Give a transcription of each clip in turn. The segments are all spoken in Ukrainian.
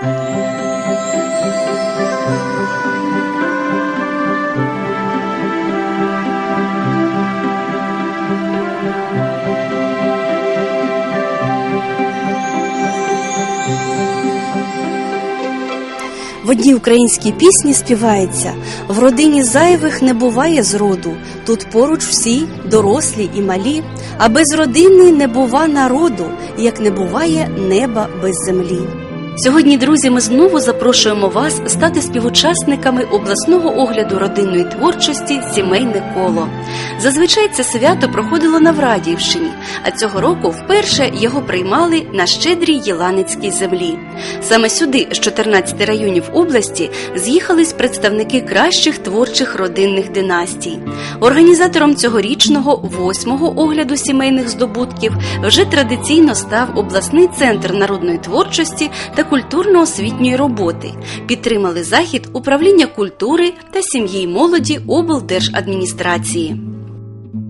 В одній українській пісні співається В родині зайвих не буває зроду, тут поруч всі, дорослі і малі, а без родини не бува народу, як не буває неба без землі. Сьогодні, друзі, ми знову запрошуємо вас стати співучасниками обласного огляду родинної творчості Сімейне коло. Зазвичай це свято проходило на Врадіївщині, а цього року вперше його приймали на щедрій Єланицькій землі. Саме сюди, з 14 районів області, з'їхались представники кращих творчих родинних династій. Організатором цьогорічного восьмого огляду сімейних здобутків вже традиційно став обласний центр народної творчості та культурно-освітньої роботи. Підтримали захід управління культури та сім'ї й молоді облдержадміністрації.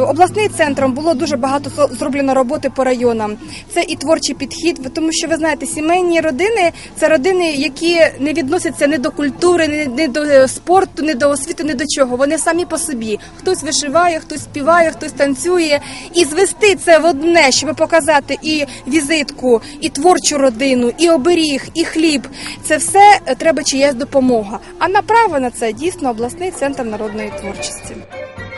Обласним центром було дуже багато зроблено роботи по районам. Це і творчий підхід, тому що ви знаєте, сімейні родини це родини, які не відносяться ні до культури, ні до е, спорту, ні до освіти, ні до чого. Вони самі по собі. Хтось вишиває, хтось співає, хтось танцює. І звести це в одне, щоб показати і візитку, і творчу родину, і оберіг, і хліб. Це все е, треба чиясь допомога. А направо на це дійсно обласний центр народної творчості.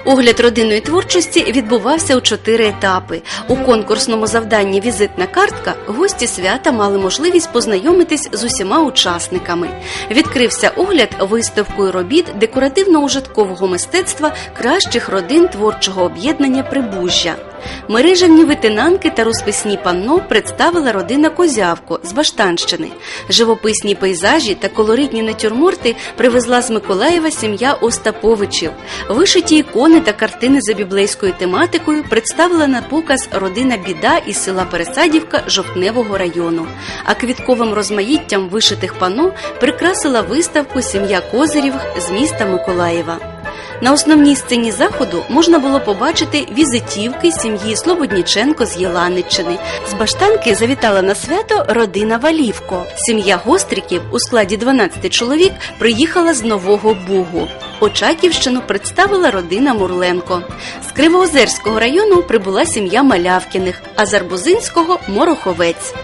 Огляд родинної творчості відбувався у чотири етапи. У конкурсному завданні Візитна картка гості свята мали можливість познайомитись з усіма учасниками. Відкрився огляд виставкою робіт декоративно-ужиткового мистецтва кращих родин творчого об'єднання Прибужжя. Мережевні витинанки та розписні панно представила родина Козявко з Баштанщини. Живописні пейзажі та колоритні натюрморти привезла з Миколаєва сім'я Остаповичів. Вишиті ікони та картини за біблейською тематикою представила на показ родина Біда із села Пересадівка Жовтневого району. А квітковим розмаїттям вишитих панно прикрасила виставку сім'я Козирєвих з міста Миколаєва. На основній сцені заходу можна було побачити візитівки сім'ї Слободніченко з Єланиччини. З Баштанки завітала на свято родина Валівко. Сім'я Гостриків у складі 12 чоловік приїхала з Нового Бугу. Очаківщину представила родина Мурленко. З Кривоозерського району прибула сім'я Малявкіних, а з Арбузинського Мороховець.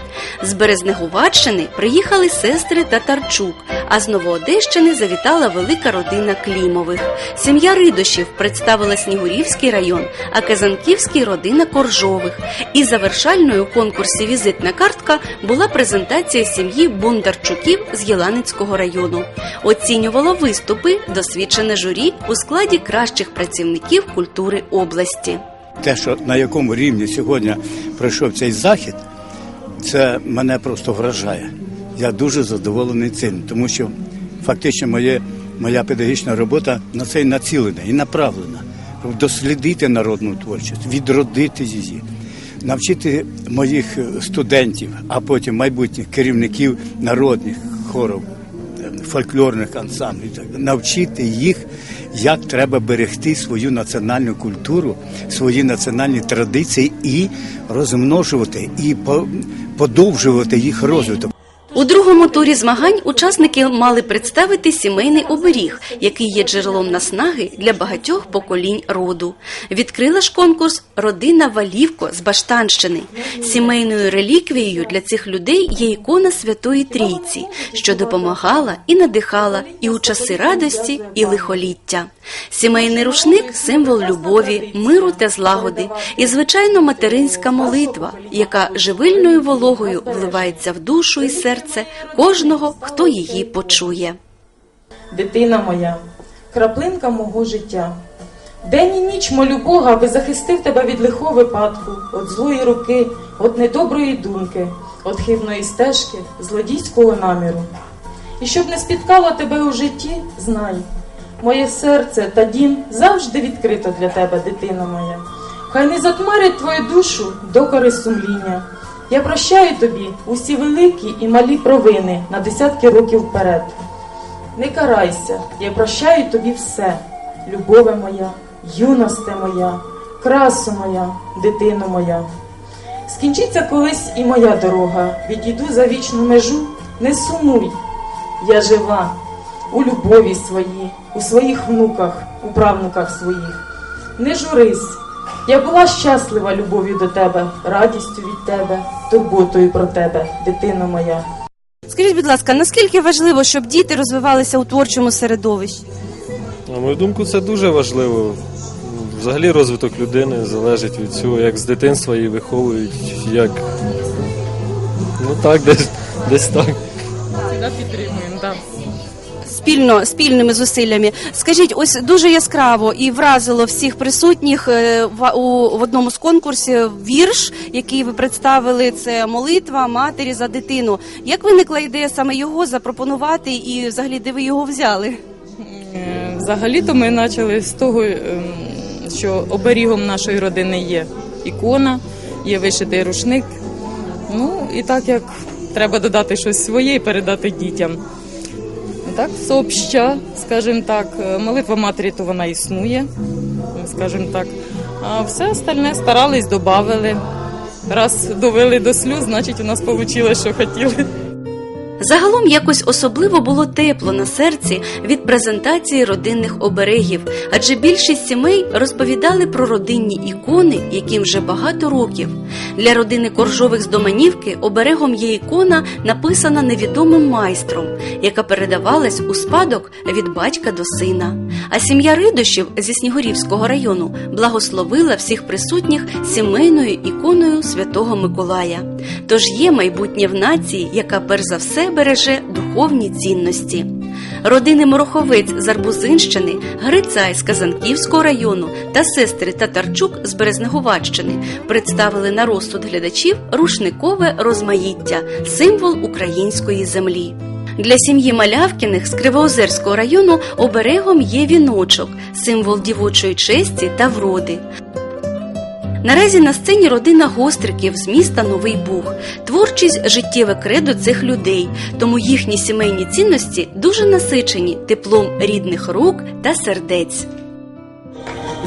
З Березнегуватщини приїхали сестри Татарчук, а з Новоодещини завітала велика родина Клімових. Сім'я Ридошів представила Снігурівський район, а Казанківський родина Коржових. І завершальною у конкурсі Візитна картка була презентація сім'ї Бондарчуків з Єланицького району. Оцінювало виступи досвідчене журі у складі кращих працівників культури області. Те, що на якому рівні сьогодні пройшов цей захід, це мене просто вражає. Я дуже задоволений цим, тому що фактично моє, моя педагогічна робота на це націлена і направлена. Дослідити народну творчість, відродити її, навчити моїх студентів, а потім майбутніх керівників народних хорів, фольклорних ансамблів, навчити їх, як треба берегти свою національну культуру, свої національні традиції і розмножувати, і подовжувати їх розвиток. У другому турі змагань учасники мали представити сімейний оберіг, який є джерелом наснаги для багатьох поколінь роду. Відкрила ж конкурс родина Валівко з Баштанщини. Сімейною реліквією для цих людей є ікона Святої Трійці, що допомагала і надихала і у часи радості, і лихоліття. Сімейний рушник символ любові, миру та злагоди, і звичайно материнська молитва, яка живильною вологою вливається в душу і серце кожного, хто її почує. дитина моя, краплинка мого життя. День і ніч молю Бога, аби захистив тебе від лихого випадку, від злої руки, від недоброї думки, від хибної стежки, злодійського наміру. І щоб не спіткало тебе у житті, знай, моє серце та дім завжди відкрито для тебе, дитина моя. Хай не затмарить твою душу докори сумління. Я прощаю тобі усі великі і малі провини на десятки років вперед. Не карайся, я прощаю тобі все, любове моя, юносте моя, красу моя, дитино моя. Скінчиться колись і моя дорога, відійду за вічну межу, не сумуй, я жива у любові своїй, у своїх внуках, у правнуках своїх. Не журись, я була щаслива любов'ю до тебе, радістю від тебе, турботою про тебе, дитино моя. Скажіть, будь ласка, наскільки важливо, щоб діти розвивалися у творчому середовищі? На мою думку, це дуже важливо. Взагалі розвиток людини залежить від цього, як з дитинства її виховують, як. Ну так, десь, десь так. Всегда підтримуємо, так. Спільно спільними зусиллями. Скажіть, ось дуже яскраво і вразило всіх присутніх е, в, у, в одному з конкурсів вірш, який ви представили. Це молитва матері за дитину. Як виникла ідея саме його запропонувати, і взагалі де ви його взяли? Е, Взагалі-то ми почали з того, ем, що оберігом нашої родини є ікона, є вишитий рушник. Ну і так як треба додати щось своє і передати дітям. Так, сообща, скажімо так, е, молитва матері, то вона існує, скажімо так. А все остальне старались, додали. Раз довели до сліз, значить у нас вийшло, що хотіли. Загалом якось особливо було тепло на серці від презентації родинних оберегів, адже більшість сімей розповідали про родинні ікони, яким вже багато років. Для родини Коржових з Доманівки оберегом є ікона, написана невідомим майстром, яка передавалась у спадок від батька до сина. А сім'я Ридощів зі Снігурівського району благословила всіх присутніх сімейною іконою Святого Миколая. Тож є майбутнє в нації, яка перш за все береже духовні цінності. Родини Мороховець з Арбузинщини, Грицай з Казанківського району та сестри Татарчук з Березнеговаччини представили на розсуд глядачів рушникове розмаїття, символ української землі. Для сім'ї Малявкіних з Кривоозерського району оберегом є віночок, символ дівочої честі та вроди. Наразі на сцені родина гостриків з міста Новий Буг. Творчість життєве кредо цих людей, тому їхні сімейні цінності дуже насичені теплом рідних рук та сердець.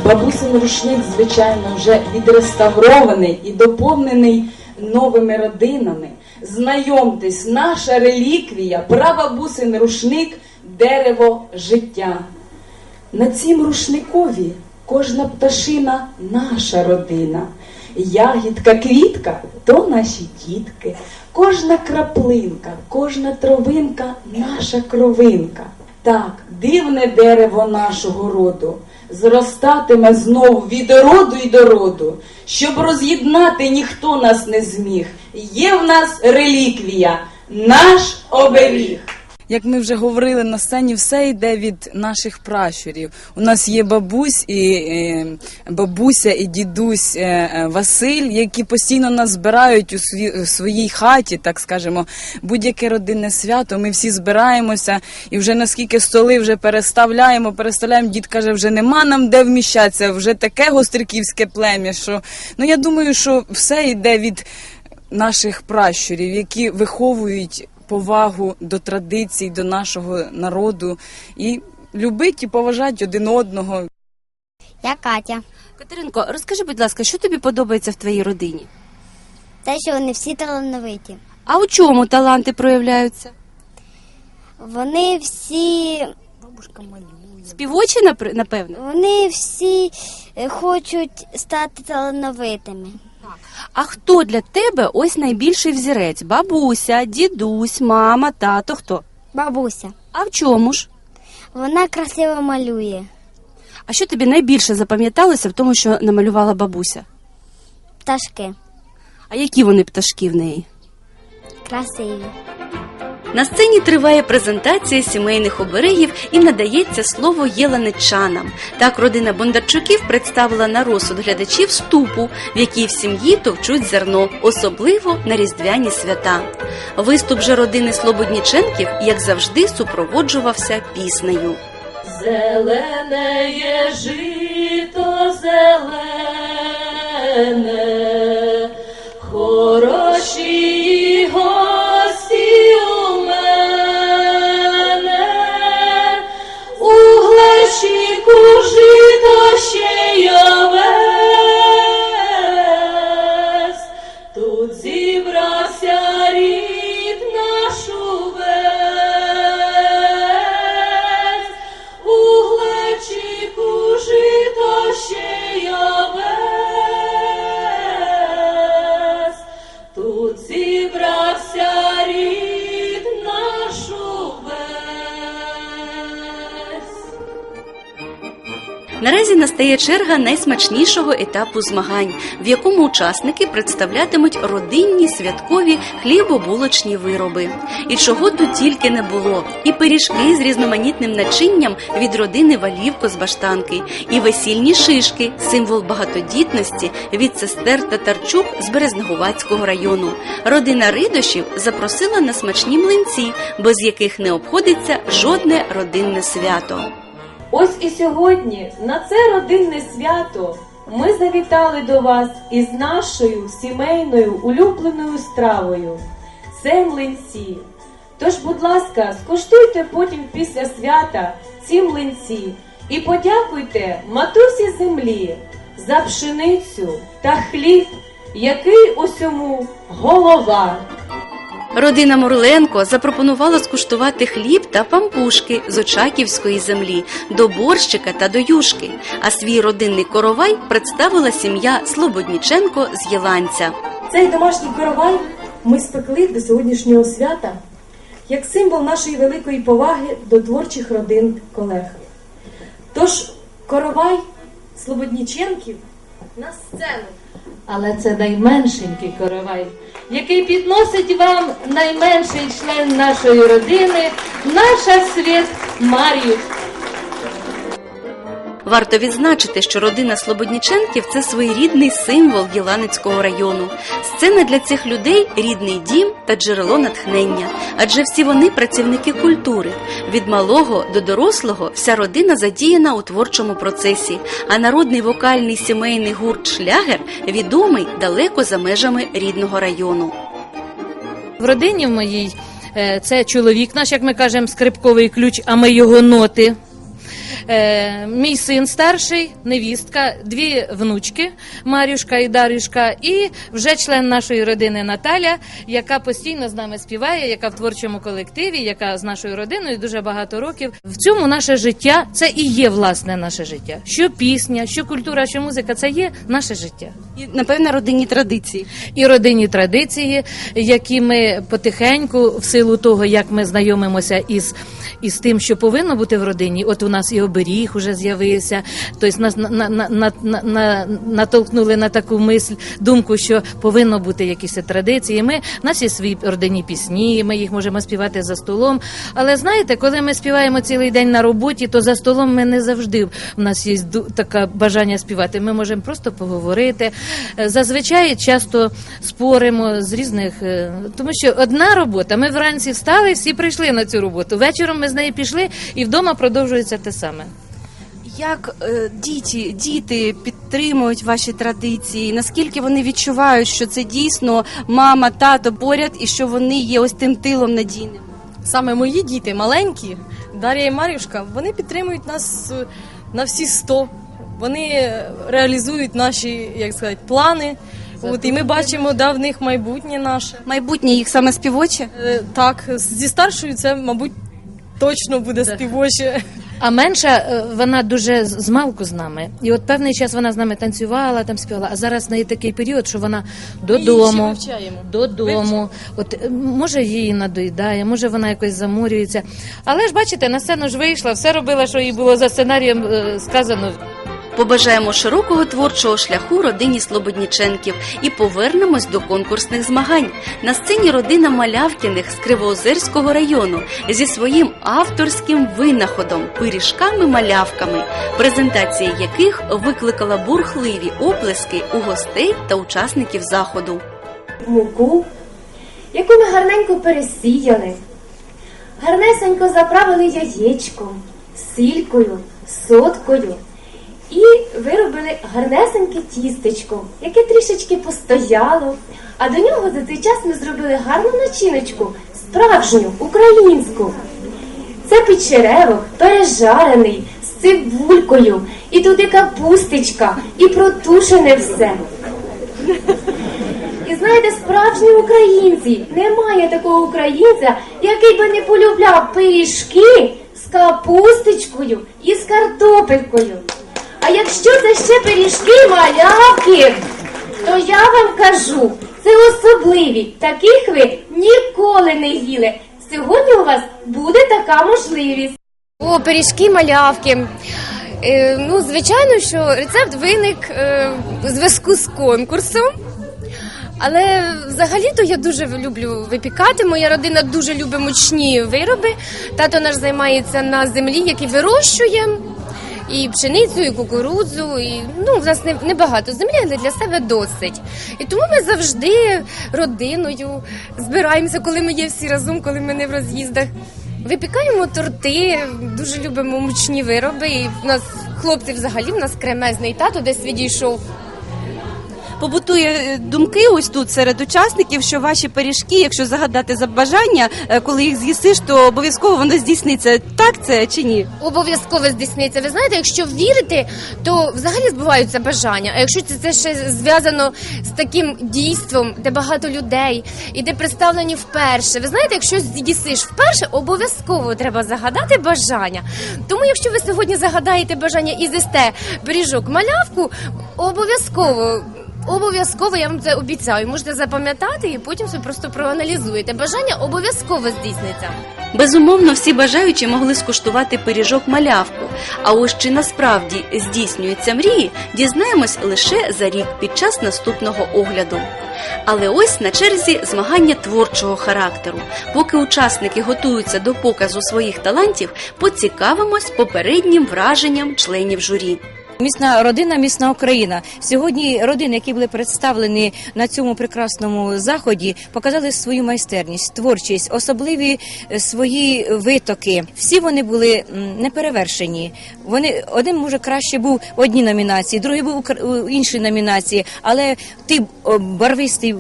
Бабусин рушник, звичайно, вже відреставрований і доповнений новими родинами. Знайомтесь, наша реліквія, прабабусин рушник, дерево життя. На цім рушникові кожна пташина наша родина. Ягідка, квітка то наші дітки, кожна краплинка, кожна тровинка наша кровинка. Так, дивне дерево нашого роду зростатиме знову від роду й до роду, щоб роз'єднати ніхто нас не зміг. Є в нас реліквія, наш оберіг. Як ми вже говорили на сцені, все йде від наших пращурів. У нас є бабусь і бабуся і дідусь е, е, Василь, які постійно нас збирають у своїй хаті, так скажемо, будь-яке родинне свято. Ми всі збираємося і вже наскільки столи вже переставляємо, переставляємо. Дід каже, вже нема нам де вміщатися, вже таке гостриківське плем'я. Що ну я думаю, що все йде від наших пращурів, які виховують повагу до традицій, до нашого народу і любить і поважать один одного. Я Катя. Катеринко, розкажи, будь ласка, що тобі подобається в твоїй родині? Те, що вони всі талановиті. А у чому таланти проявляються? Вони всі, Співочі, напр- напевно. вони всі е, хочуть стати талановитими. А хто для тебе ось найбільший взірець? Бабуся, дідусь, мама, тато, хто? Бабуся. А в чому ж? Вона красиво малює. А що тобі найбільше запам'яталося в тому, що намалювала бабуся? Пташки. А які вони пташки в неї? Красиві. На сцені триває презентація сімейних оберегів і надається слово єленичанам. Так родина Бондарчуків представила на розсуд глядачів ступу, в якій в сім'ї товчуть зерно, особливо на різдвяні свята. Виступ же родини Слободніченків, як завжди, супроводжувався піснею. Зелене є жито настає черга найсмачнішого етапу змагань, в якому учасники представлятимуть родинні святкові хлібобулочні вироби. І чого тут тільки не було: і пиріжки з різноманітним начинням від родини Валівко з Баштанки, і весільні шишки, символ багатодітності від сестер Татарчук з Березнегувацького району. Родина Ридошів запросила на смачні млинці, без яких не обходиться жодне родинне свято. Ось і сьогодні на це родинне свято ми завітали до вас із нашою сімейною улюбленою стравою. Це млинці. Тож, будь ласка, скуштуйте потім після свята ці млинці і подякуйте матусі землі за пшеницю та хліб, який усьому голова. Родина Мурленко запропонувала скуштувати хліб та пампушки з Очаківської землі до борщика та до юшки. А свій родинний коровай представила сім'я Слободніченко з Єланця. Цей домашній коровай ми спекли до сьогоднішнього свята як символ нашої великої поваги до творчих родин колег. Тож коровай Слободніченків на сцену. Але це найменшенький коровай, який підносить вам найменший член нашої родини, наша світ Мар'юш. Варто відзначити, що родина Слободніченків це своєрідний символ Єланицького району. Сцена для цих людей рідний дім та джерело натхнення, адже всі вони працівники культури. Від малого до дорослого вся родина задіяна у творчому процесі, а народний вокальний сімейний гурт Шлягер відомий далеко за межами рідного району. В родині в моїй е, це чоловік наш, як ми кажемо, скрипковий ключ, а ми його ноти. Е, мій син старший, невістка, дві внучки Марюшка і Дарюшка, і вже член нашої родини Наталя, яка постійно з нами співає, яка в творчому колективі, яка з нашою родиною дуже багато років. В цьому наше життя це і є власне наше життя. Що пісня, що культура, що музика це є наше життя І, напевно, родинні традиції. і родинні традиції, які ми потихеньку, в силу того, як ми знайомимося із, із тим, що повинно бути в родині. От у нас і оберіг уже з'явився. Тобто нас на, на, на, на, на, на, натолкнули на таку мисль, думку, що повинно бути якісь традиції. Ми нас є свої родинні пісні, ми їх можемо співати за столом. Але знаєте, коли ми співаємо цілий день на роботі, то за столом ми не завжди в нас є таке бажання співати. Ми можемо просто поговорити. Е, Зазвичай часто споримо з різних, е, тому що одна робота. Ми вранці встали, всі прийшли на цю роботу. Вечором ми з неї пішли, і вдома продовжується те саме. Як е, діти, діти підтримують ваші традиції? Наскільки вони відчувають, що це дійсно мама, тато поряд і що вони є ось тим тилом надійним? Саме мої діти маленькі, Дар'я і Марюшка, вони підтримують нас е, на всі сто. Вони реалізують наші, як сказати, плани. От, і ми бачимо, да, в них майбутнє наше. Майбутнє їх саме співоче? Е, Так, зі старшою це, мабуть, точно буде співоче. А менша е, вона дуже змалку з нами. І от певний час вона з нами танцювала, там співала. А зараз в неї такий період, що вона додому. Вивчаємо. Додому, от е, може її надоїдає, може вона якось заморюється. Але ж бачите, на сцену ж вийшла, все робила, що їй було за сценарієм е, сказано. Побажаємо широкого творчого шляху родині Слободніченків і повернемось до конкурсних змагань. На сцені родина Малявкіних з Кривоозерського району зі своїм авторським винаходом пиріжками-малявками, презентація яких викликала бурхливі оплески у гостей та учасників заходу. муку, яку ми гарненько пересіяли, гарнесенько заправили яєчком, сількою, соткою і виробили гарнесеньке тістечко, яке трішечки постояло. А до нього за цей час ми зробили гарну начиночку, справжню, українську. Це печеревок пережарений з цибулькою, і туди капустечка, і протушене все. І знаєте, справжні українці, немає такого українця, який би не полюбляв пиріжки з капусточкою і з картопелькою. А якщо це ще пиріжки малявки, то я вам кажу, це особливі. Таких ви ніколи не їли. Сьогодні у вас буде така можливість. О, пиріжки малявки. Е, ну, звичайно, що рецепт виник е, у зв'язку з конкурсом. Але взагалі-то я дуже люблю випікати. Моя родина дуже любить мучні вироби. Тато наш займається на землі, які вирощує. І пшеницю, і кукурудзу, і ну в нас не небагато землі, але для себе досить. І тому ми завжди родиною збираємося, коли ми є всі разом, коли ми не в роз'їздах. Випікаємо торти, дуже любимо мучні вироби. І в нас хлопці взагалі в нас кремезний тато десь відійшов. Побутує е, думки ось тут серед учасників, що ваші пиріжки, якщо загадати за бажання, е, коли їх з'їсиш, то обов'язково воно здійсниться. Так це чи ні? Обов'язково здійсниться. Ви знаєте, якщо вірити, то взагалі збуваються бажання. А якщо це, це ще зв'язано з таким дійством, де багато людей і де представлені вперше. Ви знаєте, якщо здійсниш вперше, обов'язково треба загадати бажання. Тому, якщо ви сьогодні загадаєте бажання і з'їсте пиріжок малявку, обов'язково. Обов'язково я вам це обіцяю. Можете запам'ятати і потім собі просто проаналізуєте. Бажання обов'язково здійсниться. Безумовно, всі бажаючі могли скуштувати пиріжок малявку. А ось чи насправді здійснюються мрії, дізнаємось лише за рік під час наступного огляду. Але ось на черзі змагання творчого характеру. Поки учасники готуються до показу своїх талантів, поцікавимось попереднім враженням членів журі. Міцна родина, міцна Україна. Сьогодні родини, які були представлені на цьому прекрасному заході, показали свою майстерність, творчість, особливі е, свої витоки. Всі вони були неперевершені. Вони один може краще був в одній номінації, другий був у іншій номінації, але о, барвистий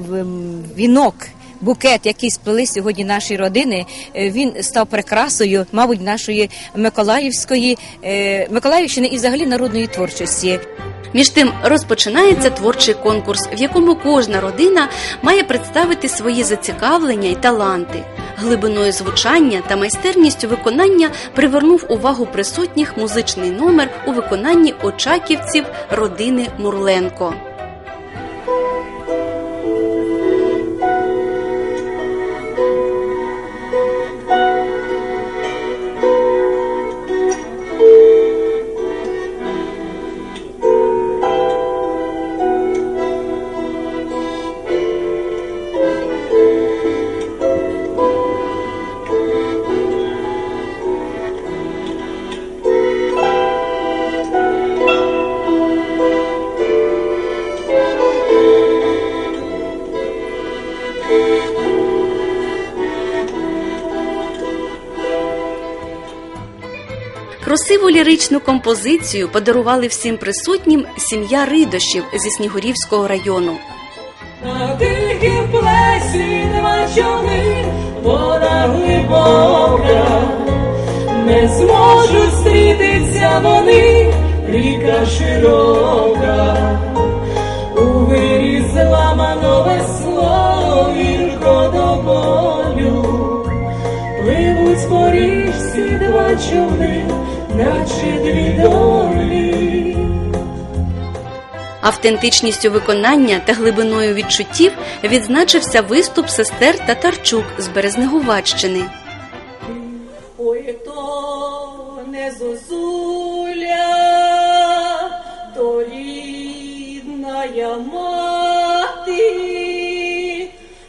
вінок. Букет, який сплели сьогодні наші родини, е, він став прикрасою, мабуть, нашої Миколаївської е, Миколаївщини і взагалі народної творчості. Між тим розпочинається творчий конкурс, в якому кожна родина має представити свої зацікавлення й таланти. Глибиною звучання та майстерністю виконання привернув увагу присутніх музичний номер у виконанні очаківців родини Мурленко. Ліричну композицію подарували всім присутнім сім'я Ридощів зі Снігурівського району. На тихім плесі нема човни, вода глибока, не зможуть зустрітися вони, ріка широка, у вирі зламано весло, гірко до болю, пливуть по річці два човни, наче дві долі. Автентичністю виконання та глибиною відчуттів відзначився виступ сестер Татарчук з Березнегуваччини. Ой, то не зозуля, то рідна я мати,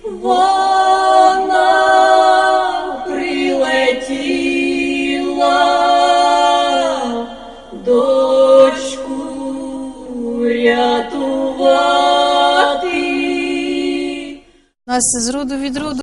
вона Нас з роду від роду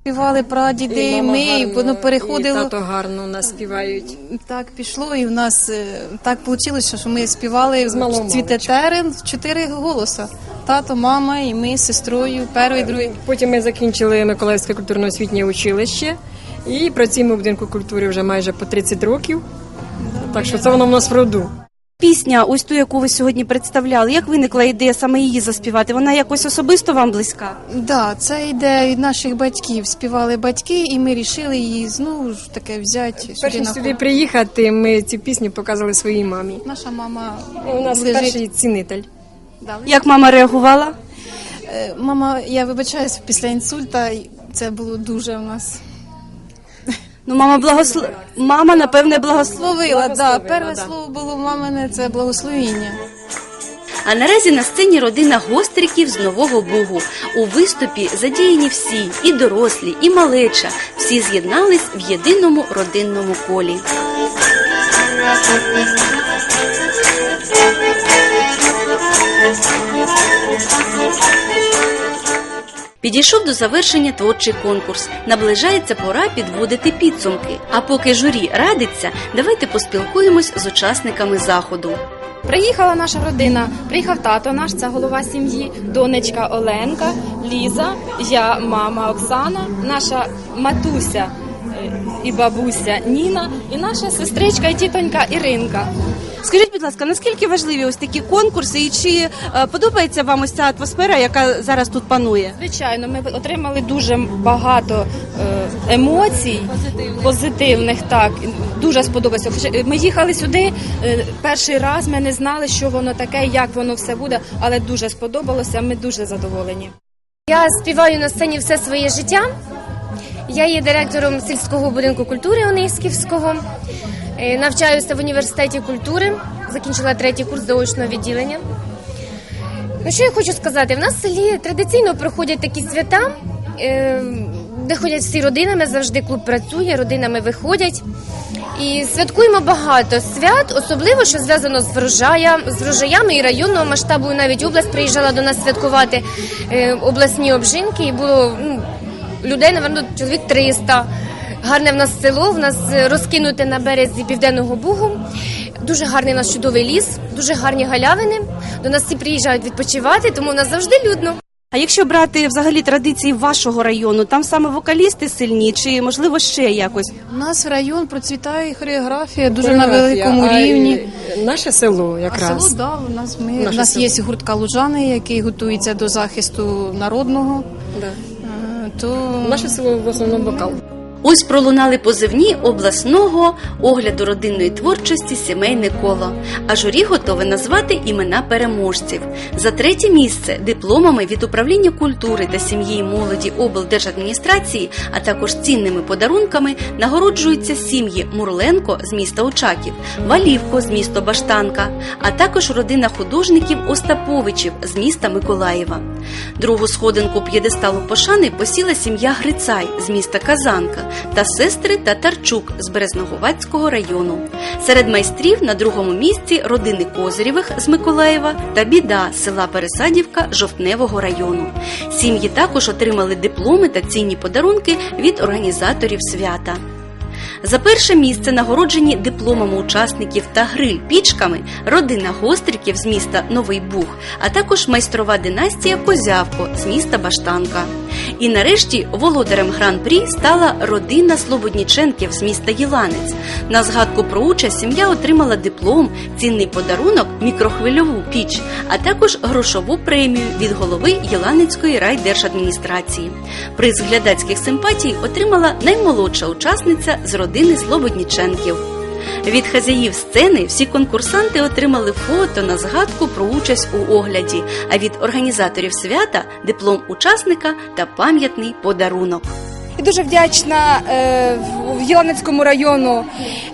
співали прадіди, і ми, і воно переходило. І тато гарно нас співають. Так пішло, і в нас е, так вийшло, що ми співали З малого цвіте терен в чотири голоса. Тато, мама і ми з сестрою, перший, другий. Потім ми закінчили Миколаївське культурно-освітнє училище і працюємо в будинку культури вже майже по 30 років. Так що це воно в нас в роду. Пісня, ось ту, яку ви сьогодні представляли, як виникла ідея саме її заспівати? Вона якось особисто вам близька? Да, це йде від наших батьків. Співали батьки, і ми вирішили її знову ж таке взяти сюди Перше сюди приїхати, ми цю пісню показали своїй мамі. Наша мама У нас лежить. перший цінитель. Да, Як мама реагувала? Е, Мама, я вибачаюсь, після інсульта це було дуже у нас. Ну, мама благосло... мама, напевне, благословила. Да, перше слово було мамине це благословіння. А наразі на сцені родина гостриків з Нового Бугу. У виступі задіяні всі, і дорослі, і малеча. Всі з'єднались в єдиному родинному колі. Підійшов до завершення творчий конкурс. Наближається пора підводити підсумки. А поки журі радиться, давайте поспілкуємось з учасниками заходу. Приїхала наша родина, приїхав тато наш, це голова сім'ї, донечка Оленка, Ліза, я, мама Оксана, наша матуся е, і бабуся Ніна, і наша сестричка і тітонька Іринка. Скажіть, будь ласка, наскільки важливі ось такі конкурси, і чи е, подобається вам ось ця атмосфера, яка зараз тут панує? Звичайно, ми отримали дуже багато е, емоцій позитивних. позитивних Так дуже сподобалося. Хоча Ми їхали сюди е, перший раз. Ми не знали, що воно таке, як воно все буде, але дуже сподобалося. Ми дуже задоволені. Я співаю на сцені все своє життя. Я є директором сільського будинку культури Онисківського. Е, Навчаюся в університеті культури, закінчила третій курс заочного відділення. Ну, що я хочу сказати? В нас в селі традиційно проходять такі свята, е, де ходять всі родинами, завжди клуб працює, родинами виходять. І святкуємо багато свят, особливо що зв'язано з врожаєм, з врожаями і районного масштабу. Навіть область приїжджала до нас святкувати е, обласні обжинки, і було ну, людей, напевно, чоловік 300. Гарне в нас село, в нас е, розкинуте на березі Південного Бугу. Дуже гарний у нас чудовий ліс, дуже гарні галявини. До нас всі приїжджають відпочивати, тому у нас завжди людно. А якщо брати взагалі традиції вашого району, там саме вокалісти сильні, чи можливо ще якось? У нас район процвітає хореографія дуже на великому а, рівні. е, Наше село А якраз. село, да, у нас ми Наше у нас село. є гуртка Лужани, який готується до захисту народного. Да. Е, То Наше село в основному вокал. Ось пролунали позивні обласного огляду родинної творчості сімейне коло. А журі готове назвати імена переможців. За третє місце дипломами від управління культури та сім'ї і молоді облдержадміністрації, а також цінними подарунками нагороджуються сім'ї Мурленко з міста Очаків, Валівко з міста Баштанка, а також родина художників Остаповичів з міста Миколаєва. Другу сходинку п'єдесталу пошани посіла сім'я Грицай з міста Казанка та сестри Татарчук з Березноговацького району. Серед майстрів на другому місці родини Козирєвих з Миколаєва та біда з села Пересадівка Жовтневого району. Сім'ї також отримали дипломи та цінні подарунки від організаторів свята. За перше місце нагороджені дипломами учасників та гриль пічками родина Гостриків з міста Новий Буг, а також майстрова династія Козявко з міста Баштанка. І нарешті володарем гран-прі стала родина Слободніченків з міста Єланець. На згадку про участь сім'я отримала диплом, цінний подарунок, мікрохвильову піч, а також грошову премію від голови Єланецької райдержадміністрації. Приз глядацьких симпатій отримала наймолодша учасниця з родини Слободніченків. Від хазяїв сцени всі конкурсанти отримали фото на згадку про участь у огляді, а від організаторів свята диплом учасника та пам'ятний подарунок. Дуже вдячна е, в Єланецькому району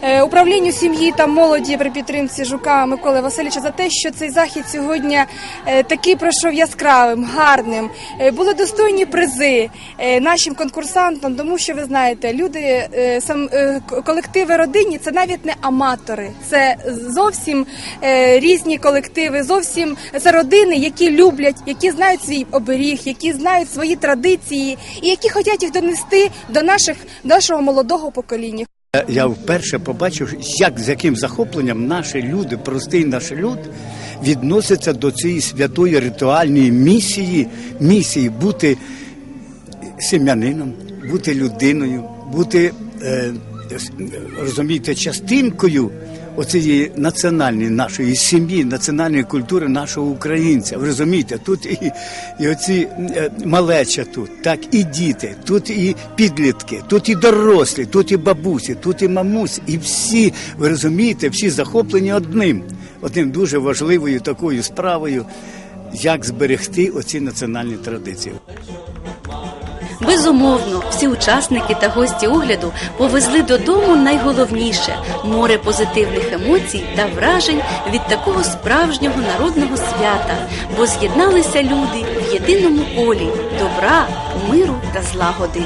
е, управлінню сім'ї та молоді при підтримці Жука Миколи Васильовича за те, що цей захід сьогодні е, такий пройшов яскравим, гарним. Були достойні призи нашим конкурсантам, тому що ви знаєте, люди сам колективи родинні це навіть не аматори, це зовсім різні колективи, зовсім це родини, які люблять, які знають свій оберіг, які знають свої традиції і які хочуть їх донести до наших нашого молодого покоління. Я- вперше побачив, як з яким захопленням наші люди, простий наш люд, відносяться до цієї святої ритуальної місії, місії бути сім'янином, бути людиною, бути е, розумієте, частинкою оцієї національної нашої сім'ї, національної культури нашого українця. Ви розумієте, тут і, і оці е, малеча тут, так і діти, тут і підлітки, тут і дорослі, тут і бабусі, тут і мамусі, і всі, ви розумієте, всі захоплені одним, одним дуже важливою такою справою, як зберегти оці національні традиції. Безумовно, всі учасники та гості огляду повезли додому найголовніше море позитивних емоцій та вражень від такого справжнього народного свята, бо з'єдналися люди в єдиному колі добра, миру та злагоди.